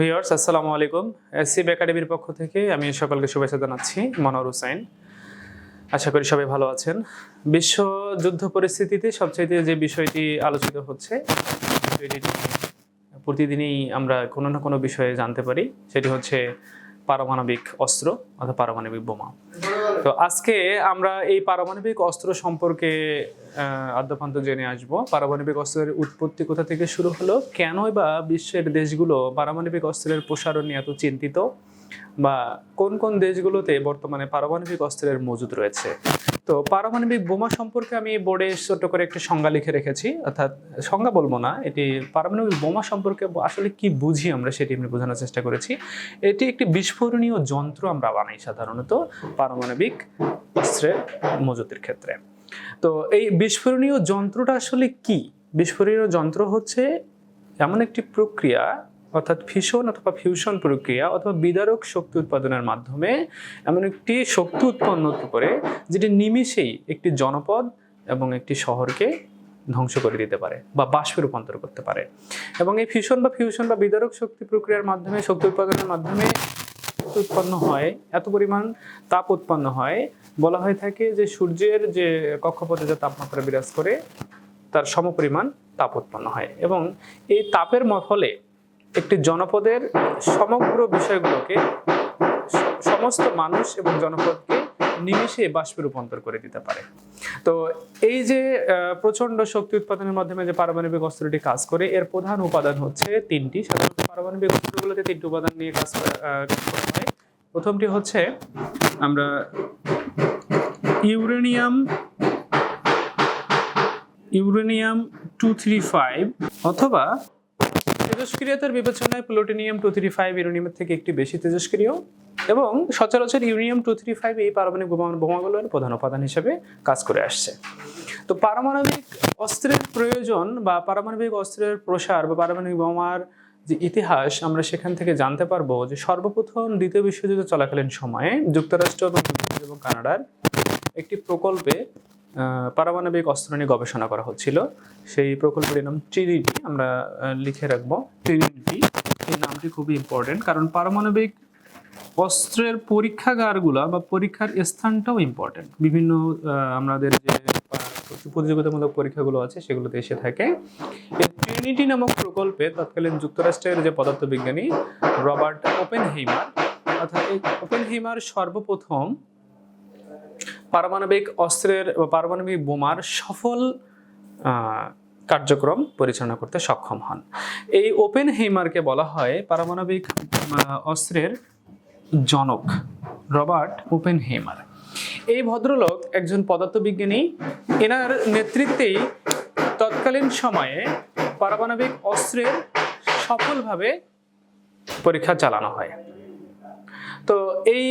Viewers আসসালামু আলাইকুম। S এসসিব একাডেমির পক্ষ থেকে আমি সকলকে শুভেচ্ছা জানাচ্ছি, মনোয়ার হুসাইন আশা করি সবাই ভালো আছেন। বিশ্ব যুদ্ধ পরিস্থিতিতে সবচাইতে যে বিষয়টি আলোচিত হচ্ছে প্রতিদিনই আমরা কোনো না কোনো বিষয়ে জানতে পারি, সেটি হচ্ছে পারমাণবিক অস্ত্র অর্থাৎ পারমাণবিক বোমা। তো আজকে আমরা এই পারমাণবিক অস্ত্র সম্পর্কে আদ্যপান্ত জেনে আসব। পারমাণবিক অস্ত্রের উৎপত্তি কোথা থেকে শুরু হলো? কেন বা বিশ্বের দেশগুলো পারমাণবিক অস্ত্রের প্রসারণ নিয়ে এত চিন্তিত? বা কোন কোন দেশগুলোতে বর্তমানে পারমাণবিক অস্ত্রের মজুদ রয়েছে? তো পারমাণবিক বোমা সম্পর্কে আমি বোর্ডে ছোট্ট করে একটি সংজ্ঞা লিখে রেখেছি, অর্থাৎ সংজ্ঞা বলব না, এটি পারমাণবিক বোমা সম্পর্কে আসলে কি বুঝি আমরা সেটি আমি বোঝানোর চেষ্টা করেছি। এটি একটি বিস্ফোরণীয় যন্ত্র আমরা বানাই সাধারণত পারমাণবিক অস্ত্রের মজুতের ক্ষেত্রে। তো এই বিস্ফোরণীয় যন্ত্রটা আসলে কি? বিস্ফোরণীয় যন্ত্র হচ্ছে এমন একটি প্রক্রিয়া অর্থাৎ ফিশন অথবা ফিউশন প্রক্রিয়া অথবা বিদারক শক্তি উৎপাদনের মাধ্যমে এমন একটি শক্তি উৎপন্ন করে যেটি নিমিষেই একটি জনপদ এবং একটি শহরকে ধ্বংস করে দিতে পারে বা বাষ্পে রূপান্তর করতে পারে। এবং এই ফিউশন বা ফিউশন বা বিদারক শক্তি প্রক্রিয়ার মাধ্যমে, শক্তি উৎপাদনের মাধ্যমে উৎপন্ন হয়, এত পরিমাণ তাপ উৎপন্ন হয়, বলা হয়ে থাকে যে সূর্যের যে কক্ষপথে যে তাপমাত্রা বিরাজ করে, তার সমপরিমাণ তাপ উৎপন্ন হয়। এবং এই তাপের ফলে একটি জনপদের সমগ্র বিষয়গুলোকে সমস্ত মানুষ এবং জনপদকে নিমিষে বাষ্পে রূপান্তর করে দিতে পারে। তো এই যে আহ, প্রচণ্ড শক্তি উৎপাদনের মাধ্যমে যে পারমাণবিক অস্ত্রটি কাজ করে এর প্রধান উপাদান হচ্ছে তিনটি। সাধারণত পারমাণবিক অস্ত্রগুলোতে তিনটি উপাদান নিয়ে কাজ করা হয়। প্রথমটি হচ্ছে আমরা uranium uranium two three five অথবা তেজস্ক্রিয়তার বিবেচনায় প্লুটোনিয়াম টু থ্রি ফাইভ ইউরেনিয়ামের থেকে একটি বেশি তেজস্ক্রিয় এবং সচরাচর ইউরেনিয়াম টু থ্রি ফাইভ এই পারমাণবিক বোমা বোমাগুলোর প্রধান উপাদান হিসেবে কাজ করে আসছে। তো পারমাণবিক অস্ত্রের প্রয়োজন বা পারমাণবিক অস্ত্রের প্রসার বা পারমাণবিক বোমার যে ইতিহাস আমরা সেখান থেকে জানতে পারব যে সর্বপ্রথম দ্বিতীয় বিশ্বযুদ্ধ চলাকালীন সময়ে যুক্তরাষ্ট্র এবং কানাডার একটি প্রকল্পে পারমাণবিক অস্ত্র নিয়ে গবেষণা করা হচ্ছিল। সেই প্রকল্পটির নাম ট্রিনিটি আমরা লিখে রাখব। ট্রিনিটি এই নামটি খুবই ইম্পর্টেন্ট কারণ পারমাণবিক অস্ত্রের পরীক্ষাগারগুলো বা পরীক্ষার স্থানটাও ইম্পর্টেন্ট বিভিন্ন আমাদের যে প্রতিযোগিতামূলক পরীক্ষাগুলো আছে, সেগুলোতে এসে থাকে। এই ট্রিনিটি নামক প্রকল্পে তৎকালীন যুক্তরাষ্ট্রের যে পদার্থবিজ্ঞানী রবার্ট ওপেন হেইমার অর্থাৎ ওপেন হেইমার সর্বপ্রথম পারমাণবিক অস্ত্রের বা পারমাণবিক বোমার সফল কার্যক্রম পরিচালনা করতে সক্ষম হন। এই ওপেন হেইমারকে বলা হয় পারমাণবিক অস্ত্রের জনক রবার্ট ওপেন হেইমার এই ভদ্রলোক একজন পদার্থবিজ্ঞানী। এনার নেতৃত্বেই তৎকালীন সময়ে পারমাণবিক অস্ত্রের সফলভাবে পরীক্ষা চালানো হয়। তো এই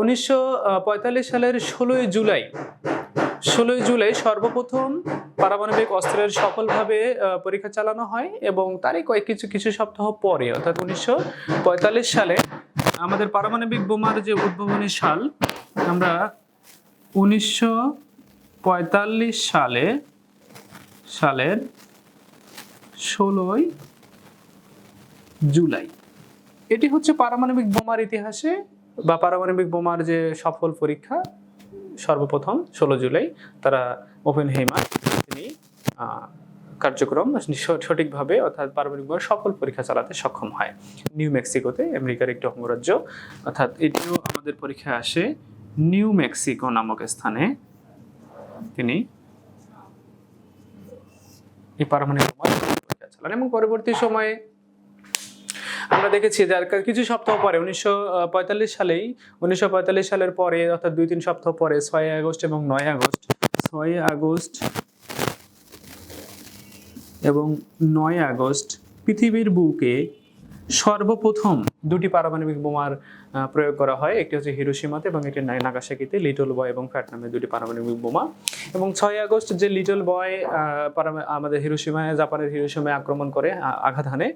উনিশশো পঁয়তাল্লিশ সালের ষোলোই জুলাই ষোলোই জুলাই সর্বপ্রথম পারমাণবিক অস্ত্রের সফলভাবে পরীক্ষা চালানো হয় এবং তারই কয়েক কিছু কিছু সপ্তাহ পরে, অর্থাৎ উনিশশো পঁয়তাল্লিশ সালে আমাদের পারমাণবিক বোমার যে উদ্ভাবনী সাল, আমরা উনিশশো পঁয়তাল্লিশ সালে, সালের ষোলোই জুলাই এটি হচ্ছে পারমাণবিক বোমার ইতিহাসে বা পারমাণবিক বোমার যে সফল পরীক্ষা, সর্বপ্রথম ষোলো জুলাই তারা ওপেন হেইমার তিনি কার্যক্রম সঠিকভাবে অর্থাৎ পারমাণবিক বোমার সফল পরীক্ষা চালাতে সক্ষম হয়। নিউ মেক্সিকোতে, আমেরিকার একটি অঙ্গরাজ্য। অর্থাৎ এটিও আমাদের পরীক্ষায় আসে। নিউ মেক্সিকো নামক স্থানে তিনি এই পারমাণবিক বোমার পরীক্ষা চালান এবং পরবর্তী সময়ে আমরা দেখেছি যার কিছু সপ্তাহ পরে, উনিশশো পঁয়তাল্লিশ সালেই, উনিশশো পঁয়তাল্লিশ সালের পরে, অর্থাৎ দুই তিন সপ্তাহ পরে, ছয় আগস্ট এবং নয় আগস্ট, ছয় আগস্ট এবং নয় আগস্ট পৃথিবীর বুকে সর্বপ্রথম দুটি পারমাণবিক বোমার প্রয়োগ করা হয়। একটি হচ্ছে হিরোসীমাতে এবং একটি নাগাসাকিতে। লিটল বয় এবং ফ্যাট নামে দুটি পারমাণবিক বোমা। এবং ছয় আগস্ট যে লিটল বয় আমাদের হিরোসীমায় জাপানের হিরোসীমায় আক্রমণ করে আঘাত হানে,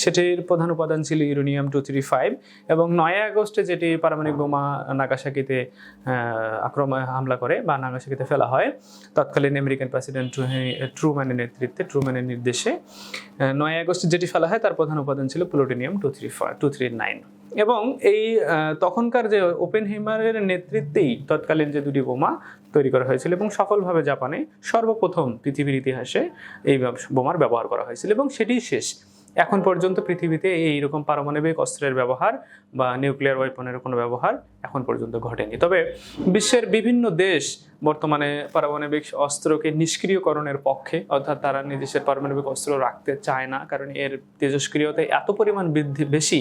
সেটির প্রধান উপাদান ছিল ইউরেনিয়াম টু থ্রি ফাইভ। এবং নয় আগস্টে যেটি পারমাণবিক বোমা নাগাসাকিতে আক্রমণ হামলা করে বা নাগাসাকিতে ফেলা হয়, তৎকালীন আমেরিকান প্রেসিডেন্ট ট্রুম্যানের নেতৃত্বে, ট্রুম্যানের নির্দেশে নয় আগস্ট যেটি ফেলা হয়, তার প্রধান উপাদান ছিল plutonium two three five two three nine. এবং এই তখনকার যে ওপেন হেমারের নেতৃত্বেই তৎকালীন যে দুটি বোমা তৈরি করা হয়েছিল এবং সফলভাবে জাপানে সর্বপ্রথম পৃথিবীর ইতিহাসে এই বোমার ব্যবহার করা হয়েছিল এবং সেটি শেষ। এখন পর্যন্ত পৃথিবীতে এইরকম পারমাণবিক অস্ত্রের ব্যবহার বা নিউক্লিয়ার ওয়েপনের কোনো ব্যবহার এখন পর্যন্ত ঘটেনি। তবে বিশ্বের বিভিন্ন দেশ বর্তমানে পারমাণবিক অস্ত্রকে নিষ্ক্রিয়করণের পক্ষে, অর্থাৎ তারা নিজেদের পারমাণবিক অস্ত্র রাখতে চায় না, কারণ এর তেজস্ক্রিয়তা এত পরিমাণ বৃদ্ধি বেশি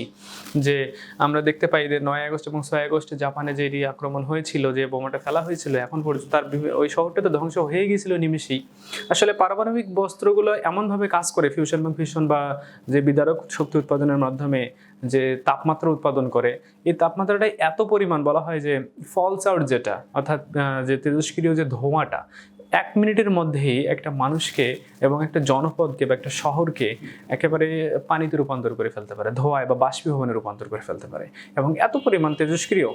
যে আমরা দেখতে পাই যে নয় আগস্ট এবং ছয় আগস্ট জাপানে যে আক্রমণ হয়েছিল, যে বোমাটা ফেলা হয়েছিল, এখন পর্যন্ত তার ওই শহরটা তো ধ্বংস হয়ে গিয়েছিল নিমিষেই। আসলে পারমাণবিক বস্ত্রগুলো এমনভাবে কাজ করে ফিউশন এবং ফিউশন বা যে বিদারক শক্তি উৎপাদনের মাধ্যমে যে তাপমাত্রা উৎপাদন করে, এই তাপমাত্রাটা এত পরিমাণ বলা হয় যে ফলস আউট যেটা, অর্থাৎ যে তেজস্ক্রিয় যে ধোঁয়াটা, এক মিনিটের মধ্যেই একটা মানুষকে এবং একটা জনপদকে বা একটা শহরকে একেবারে পানিতে রূপান্তর করে ফেলতে পারে, ধোঁয়ায় বা বাষ্পীভবনে রূপান্তর করে ফেলতে পারে। এবং এত পরিমাণ তেজস্ক্রিয়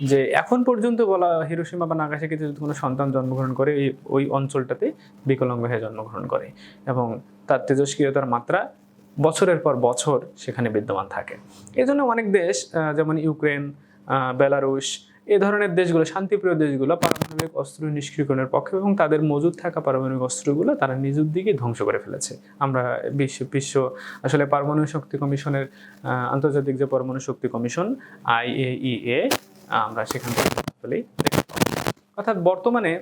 যে এখন পর্যন্ত বলা হিরোসীমা বা নাগাসাকিতে যদি কোনো সন্তান জন্মগ্রহণ করে, এই, ওই অঞ্চলটাতে বিকলাঙ্গ হয়ে জন্মগ্রহণ করে এবং তার তেজস্ক্রিয়তার মাত্রা বছরের পর বছর সেখানে বিদ্যমান থাকে। এই জন্য অনেক দেশ যেমন ইউক্রেন বেলারুশ এই ধরনের দেশগুলো, শান্তিপ্রিয় দেশগুলো পারমাণবিক অস্ত্র নিষ্ক্রিয়করণের পক্ষে এবং তাদের মজুদ থাকা পারমাণবিক অস্ত্রগুলো তারা নিজের দিকে ধ্বংস করে ফেলেছে। আমরা বিশ্ব বিশ্ব, আসলে পারমাণবিক শক্তি কমিশনের আন্তর্জাতিক যে পরমাণু শক্তি কমিশন আইএইএ আমরা সেখান থেকে অর্থাৎ বর্তমানে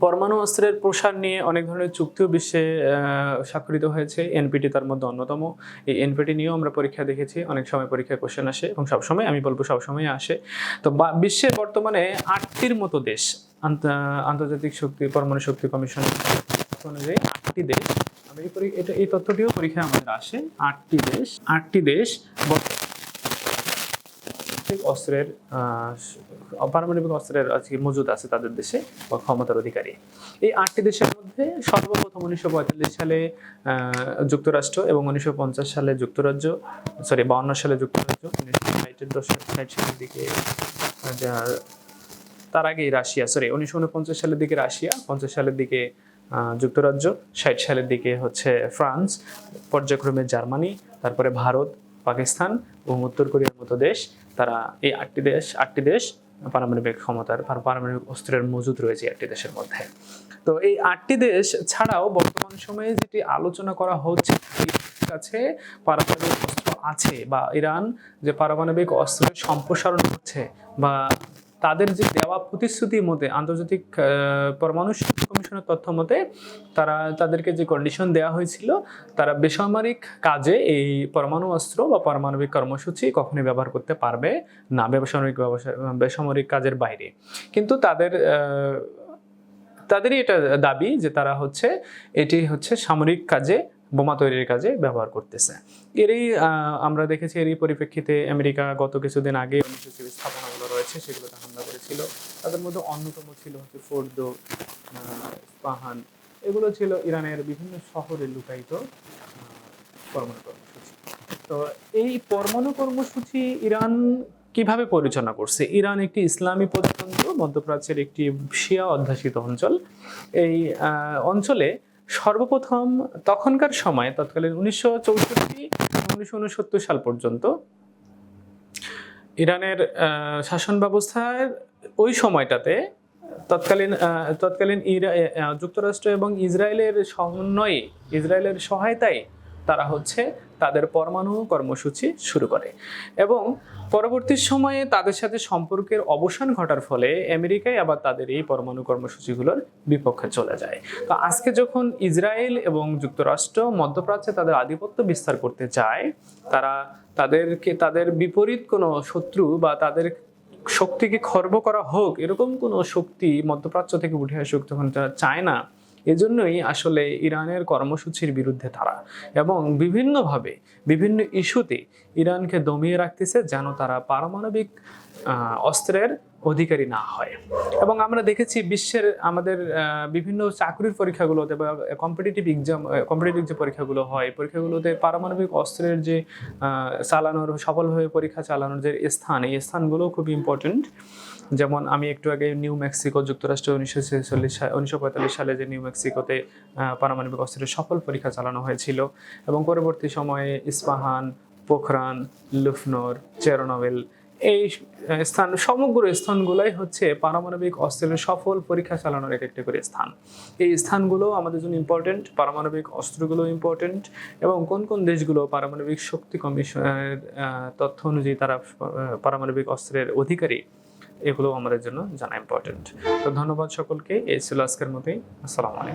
পরমাণু অস্ত্রের প্রসার নিয়ে অনেক ধরনের চুক্তিও বিশ্বে স্বাক্ষরিত হয়েছে। এনপিটি তার মধ্যে অন্যতম। এই এনপিটি নিয়েও আমরা পরীক্ষা দেখেছি। অনেক সময় পরীক্ষায় কোশ্চেন আসে এবং সবসময় আমি বলব সবসময় আসে। তো বা- বিশ্বের বর্তমানে আটটির মতো দেশ আন্তর্জাতিক শক্তি, পরমাণু শক্তি কমিশন অনুযায়ী আটটি দেশ। আমি এটা, এই তথ্যটিও পরীক্ষায় আমাদের আসে। আটটি দেশ আটটি দেশ পারমাণবিক অস্ত্রের পারমাণবিক অস্ত্রের আজকে মজুদ আছে তাদের দেশে বা ক্ষমতার অধিকারী। এই আটটি দেশের মধ্যে সর্বপ্রথম উনিশশো পঁয়তাল্লিশ সালে যুক্তরাষ্ট্র এবং উনিশশো পঞ্চাশ সালে যুক্তরাজ্য, সরি, বাউন্ন সালে যুক্তরাজ্য, উনিশশো ষাটের দশক ষাট সালের দিকে তার আগেই রাশিয়া, সরি, উনিশশো উনপঞ্চাশ সালের দিকে রাশিয়া, পঞ্চাশ সালের দিকে যুক্তরাজ্য, ষাট সালের দিকে হচ্ছে ফ্রান্স, পর্যায়ক্রমে জার্মানি, তারপরে ভারত পাকিস্তান এবং উত্তর কোরিয়ার মতো দেশ, তারা এই আটটি দেশ আটটি দেশ পারমাণবিক ক্ষমতার পারমাণবিক অস্ত্রের মজুদ রয়েছে আটটি দেশের মধ্যে। তো এই আটটি দেশ ছাড়াও বর্তমান সময়ে যেটি আলোচনা করা হচ্ছে কাছে পারমাণবিক অস্ত্র আছে বা ইরান যে পারমাণবিক অস্ত্রের সম্প্রসারণ হচ্ছে বা তাদের যে দেওয়া প্রতিশ্রুতি মতে আন্তর্জাতিক পরমাণু শক্তি কমিশনের তথ্য মতে তারা, তাদেরকে যে কন্ডিশন দেওয়া হয়েছিল, তারা বেসামরিক কাজে এই পরমাণু অস্ত্র বা পারমাণবিক কর্মসূচি কখনোই ব্যবহার করতে পারবে না, বেসামরিক বেসামরিক কাজের বাইরে। কিন্তু তাদের তাদেরই এটা দাবি যে তারা হচ্ছে, এটি হচ্ছে সামরিক কাজে, বোমা তৈরির কাজে ব্যবহার করতেছে। এরই আমরা দেখেছি এরই পরিপ্রেক্ষিতে আমেরিকা গত কিছুদিন আগে অনুষ্ঠিত রয়েছে সেগুলোতে হামলা করেছিল। তাদের মধ্যে অন্যতম ছিল হচ্ছে ফোর্দো স্পাহান এগুলো ছিল ইরানের বিভিন্ন শহরে লুকায়িত পরমাণু কর্মসূচি। তো এই পরমাণু কর্মসূচি ইরান কীভাবে পরিচালনা করছে? ইরান একটি ইসলামী প্রজাতন্ত্র, মধ্যপ্রাচ্যের একটি শিয়া অধ্যাসিত অঞ্চল। এই অঞ্চলে সর্বপ্রথম তখনকার সময়, তৎকালীন উনিশশো চৌষট্টি, উনিশশো সাল পর্যন্ত ইরানের শাসন ব্যবস্থার ওই সময়টাতে তৎকালীন তৎকালীন ইরা যুক্তরাষ্ট্র এবং ইসরায়েলের সমন্বয়ে ইসরায়েলের সহায়তায় তারা হচ্ছে তাদের পরমাণু কর্মসূচি শুরু করে। এবং পরবর্তী সময়ে তাদের সাথে সম্পর্কের অবসান ঘটার ফলে আমেরিকায় আবার তাদের এই পরমাণু কর্মসূচিগুলোর বিপক্ষে চলে যায়। তো আজকে যখন ইসরায়েল এবং যুক্তরাষ্ট্র মধ্যপ্রাচ্যে তাদের আধিপত্য বিস্তার করতে চায়, তারা তাদেরকে, তাদের বিপরীত কোনো শত্রু বা তাদের শক্তিকে খর্ব করা হোক, এরকম কোনো শক্তি মধ্যপ্রাচ্য থেকে উঠে আসুক তখন তারা চায় না এজন্যই আসলে ইরানের কর্মসূচির বিরুদ্ধে তারা এবং বিভিন্নভাবে বিভিন্ন ইস্যুতে ইরানকে দমিয়ে রাখতেছে যেন তারা পারমাণবিক অস্ত্রের অধিকারী না হয়। এবং আমরা দেখেছি বিশ্বের, আমাদের বিভিন্ন চাকরির পরীক্ষাগুলোতে বা কম্পিটিটিভ এক্সাম কম্পিটিটিভ যে পরীক্ষাগুলো হয়, পরীক্ষাগুলোতে পারমাণবিক অস্ত্রের যে চালানোর, সফলভাবে পরীক্ষা চালানোর যে স্থান, এই স্থানগুলো খুব ইম্পর্টেন্ট যেমন আমি একটু আগে নিউ মেক্সিকো যুক্তরাষ্ট্র উনিশশো ছেচল্লিশ উনিশশো পঁয়তাল্লিশ সালে যে নিউ মেক্সিকোতে পারমাণবিক অস্ত্রের সফল পরীক্ষা চালানো হয়েছিল। এবং পরবর্তী সময়ে ইস্পাহান, পোখরান, লুফনোর চেরোনভেল এই স্থান, সমগ্র স্থানগুলোই হচ্ছে পারমাণবিক অস্ত্রের সফল পরীক্ষা চালানোর এক একটি করে স্থান। এই স্থানগুলো আমাদের জন্য ইম্পর্টেন্ট পারমাণবিক অস্ত্রগুলো ইম্পর্টেন্ট এবং কোন কোন দেশগুলো পারমাণবিক শক্তি কমিশনের তথ্য অনুযায়ী তারা পারমাণবিক অস্ত্রের অধিকারী, এগুলো আমাদের জন্য জানা ইম্পর্টেন্ট তো ধন্যবাদ সকলকে, এই ছিল আজকের মতোই। আসসালামু আলাইকুম।